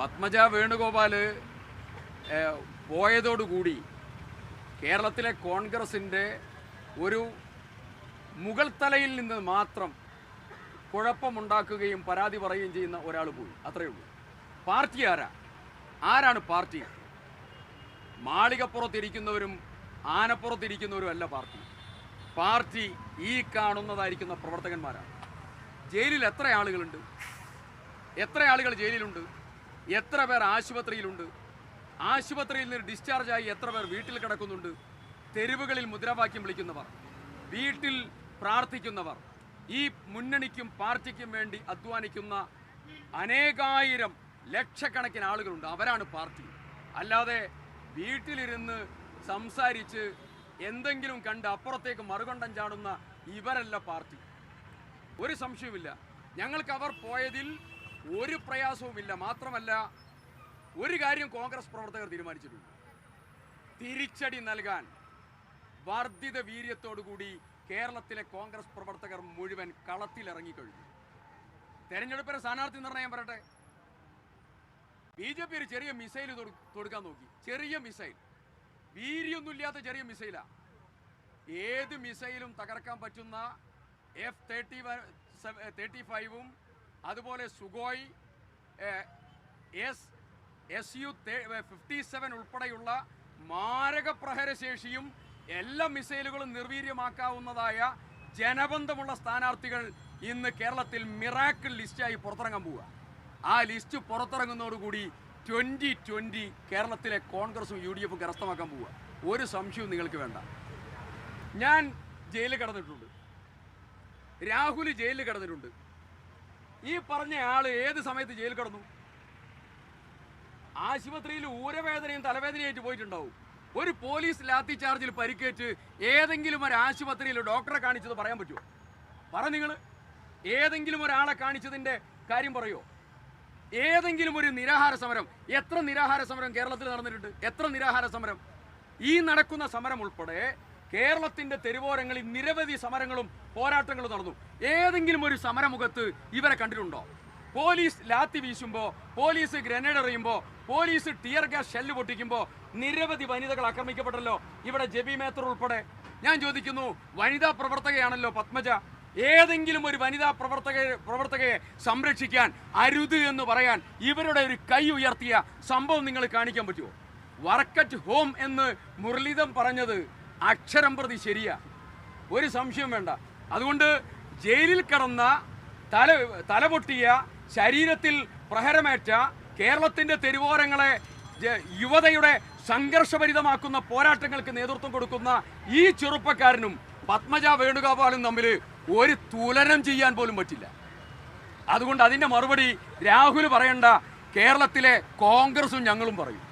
പത്മജ വേണുഗോപാൽ പോയതോടുകൂടി കേരളത്തിലെ കോൺഗ്രസിന്റെ ഒരു മുകൾ തലയിൽ നിന്ന് മാത്രം കുഴപ്പമുണ്ടാക്കുകയും പരാതി പറയുകയും ചെയ്യുന്ന ഒരാൾ പോയി. അത്രയേ ഉള്ളൂ. പാർട്ടി ആരാ? ആരാണ് പാർട്ടി? മാളികപ്പുറത്തിരിക്കുന്നവരും ആനപ്പുറത്തിരിക്കുന്നവരും അല്ല പാർട്ടി. പാർട്ടി ഈ കാണുന്നതായിരിക്കുന്ന പ്രവർത്തകന്മാരാണ്. ജയിലിൽ എത്ര ആളുകളുണ്ട്? എത്ര ആളുകൾ ജയിലിലുണ്ട്? എത്ര പേർ ആശുപത്രിയിലുണ്ട്? ആശുപത്രിയിൽ നിന്ന് ഡിസ്ചാർജായി എത്ര പേർ വീട്ടിൽ കിടക്കുന്നുണ്ട്? തെരുവുകളിൽ മുദ്രാവാക്യം വിളിക്കുന്നവർ വീട്ടിൽ പ്രാർത്ഥിക്കുന്നവർ ഈ മുന്നണിക്കും പാർട്ടിക്കും വേണ്ടി അധ്വാനിക്കുന്ന അനേകായിരം ലക്ഷക്കണക്കിന് ആളുകളുണ്ട്. അവരാണ് പാർട്ടി. അല്ലാതെ വീട്ടിലിരുന്ന് സംസാരിച്ച് എന്തെങ്കിലും കണ്ട് അപ്പുറത്തേക്ക് മറുകണ്ഠം ചാടുന്ന ഇവരല്ല പാർട്ടി. ഒരു സംശയവുമില്ല. ഞങ്ങൾക്ക് അവർ പോയതിൽ ഒരു പ്രയാസവുമില്ല. മാത്രമല്ല ഒരു കാര്യം കോൺഗ്രസ് പ്രവർത്തകർ തീരുമാനിച്ചിട്ടുണ്ട്. തിരിച്ചടി നൽകാൻ വർദ്ധിത വീര്യത്തോടുകൂടി കേരളത്തിലെ കോൺഗ്രസ് പ്രവർത്തകർ മുഴുവൻ കളത്തിലിറങ്ങിക്കഴിഞ്ഞു. തെരഞ്ഞെടുപ്പിന് സ്ഥാനാർത്ഥി നിർണയം പറയട്ടെ ബി ജെ പി ഒരു ചെറിയ മിസൈൽ തൊടുക്കാൻ നോക്കി. ചെറിയ മിസൈൽ. വീര്യൊന്നുമില്ലാത്ത ചെറിയ മിസൈലാ. ഏത് മിസൈലും തകർക്കാൻ പറ്റുന്ന എഫ് തേർട്ടി തേർട്ടി ഫൈവും അതുപോലെ Sukhoi S S U fifty seven ഉൾപ്പെടെയുള്ള മാരക പ്രഹരശേഷിയും എല്ലാ മിസൈലുകളും നിർവീര്യമാക്കാവുന്നതായ ജനബന്ധമുള്ള സ്ഥാനാർത്ഥികൾ ഇന്ന് കേരളത്തിൽ മിറാക്കിൾ ലിസ്റ്റായി പുറത്തിറങ്ങാൻ പോവുക. ആ ലിസ്റ്റ് പുറത്തിറങ്ങുന്നതോടുകൂടി ട്വന്റി ട്വന്റി കേരളത്തിലെ കോൺഗ്രസും യു ഡി എഫും കരസ്ഥമാക്കാൻ പോവുക. ഒരു സംശയവും നിങ്ങൾക്ക് വേണ്ട. ഞാൻ ജയിലിൽ കിടന്നിട്ടുണ്ട്. രാഹുൽ ജയിലിൽ കിടന്നിട്ടുണ്ട്. ഈ പറഞ്ഞ ആൾ ഏത് സമയത്ത് ജയിൽ കിടന്നു? ആശുപത്രിയിൽ ഊരവേദനയും തലവേദനയായിട്ട് പോയിട്ടുണ്ടാവും. ഒരു പോലീസ് ലാത്തി ചാർജിൽ പരിക്കേറ്റ് ഏതെങ്കിലും ഒരു ആശുപത്രിയിൽ ഡോക്ടറെ കാണിച്ചത് പറയാൻ പറ്റുമോ? പറ നിങ്ങൾ ഏതെങ്കിലും ഒരാളെ കാണിച്ചതിന്റെ കാര്യം പറയോ? ഏതെങ്കിലും ഒരു നിരാഹാര സമരം. എത്ര നിരാഹാര സമരം കേരളത്തിൽ നടന്നിട്ടുണ്ട്? എത്ര നിരാഹാര സമരം? ഈ നടക്കുന്ന സമരം ഉൾപ്പെടെ കേരളത്തിന്റെ തെരുവോരങ്ങളിൽ നിരവധി സമരങ്ങളും പോരാട്ടങ്ങളും നടന്നു. ഏതെങ്കിലും ഒരു സമരമുഖത്ത് ഇവരെ കണ്ടിട്ടുണ്ടോ? പോലീസ് ലാത്തി വീശുമ്പോൾ പോലീസ് ഗ്രനേഡ് എറിയുമ്പോൾ പോലീസ് ടിയർ ഗ്യാസ് ഷെല്ല് പൊട്ടിക്കുമ്പോൾ നിരവധി വനിതകൾ ആക്രമിക്കപ്പെട്ടല്ലോ ഇവിടെ ജബി മേത്തർ ഉൾപ്പെടെ. ഞാൻ ചോദിക്കുന്നു വനിതാ പ്രവർത്തകയാണല്ലോ പത്മജ? ഏതെങ്കിലും ഒരു വനിതാ പ്രവർത്തക പ്രവർത്തകയെ സംരക്ഷിക്കാൻ അരുത് എന്ന് പറയാൻ ഇവരുടെ ഒരു കൈ ഉയർത്തിയ സംഭവം നിങ്ങൾ കാണിക്കാൻ പറ്റുമോ? വർക്കറ്റ് ഹോം എന്ന് മുരളീധം പറഞ്ഞത് അക്ഷരം പ്രതി ശരിയാ. ഒരു സംശയം വേണ്ട. അതുകൊണ്ട് ജയിലിൽ കിടന്ന തല തലപൊട്ടിയ ശരീരത്തിൽ പ്രഹരമേറ്റ കേരളത്തിന്റെ തെരുവോരങ്ങളെ യുവതയുടെ സംഘർഷഭരിതമാക്കുന്ന പോരാട്ടങ്ങൾക്ക് നേതൃത്വം കൊടുക്കുന്ന ഈ ചെറുപ്പക്കാരനും പത്മജ വേണുഗോപാലും തമ്മിൽ ഒരു തുലനം ചെയ്യാൻ പോലും പറ്റില്ല. അതുകൊണ്ട് അതിന്റെ മറുപടി രാഹുൽ പറയണ്ട കേരളത്തിലെ കോൺഗ്രസും ഞങ്ങളും പറയും.